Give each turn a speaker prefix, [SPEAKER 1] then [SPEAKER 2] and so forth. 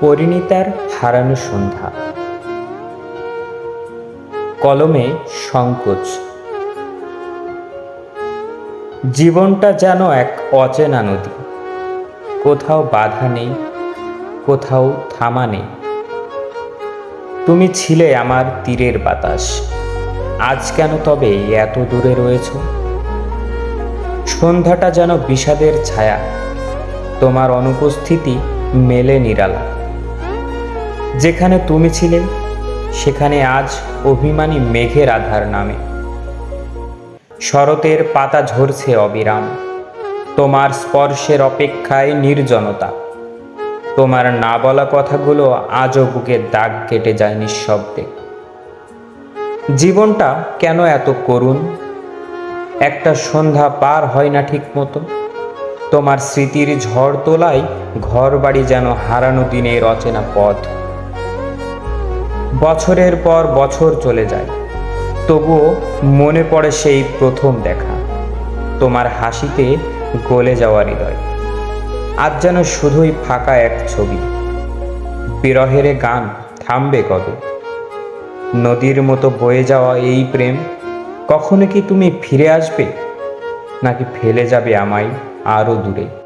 [SPEAKER 1] পরিণীতার হারানো সন্ধ্যা। কলমে সংকোচ। জীবনটা যেন এক অচেনা নদী। কোথাও বাধা নেই, কোথাও থামা নেই। তুমি ছিলে আমার তীরের বাতাস। আজ কেন তবে এত দূরে রয়েছ? সন্ধ্যাটা যেন বিষাদের ছায়া। তোমার অনুপস্থিতি মেলে নিরালা। যেখানে তুমি ছিলে, সেখানে আজ অভিমানী মেঘের আধার নামে। শরতের পাতা ঝরছে অবিরাম। তোমার স্পর্শের অপেক্ষায় নির্জনতা। তোমার না বলা কথাগুলো আজও বুকে দাগ কেটে যায় নিঃশব্দে। জীবনটা কেন এত করুণ? একটা সন্ধ্যা পার হয় না ঠিক মতো তোমার স্মৃতির ঝড় তোলায় ঘর বাড়ি যেন হারানো দিনের অচেনা পথ। বছরের পর বছর চলে যায়। তবুও মনে পড়ে সেই প্রথম দেখা। তোমার হাসিতে গলে যাওয়া হৃদয়। আজ যেন শুধুই ফাঁকা এক ছবি। বিরহের গান থামবে কবে? নদীর মতো বয়ে যাওয়া এই প্রেম কখনো কি তুমি ফিরে আসবে? নাকি ফেলে যাবে আমায় আরও দূরে?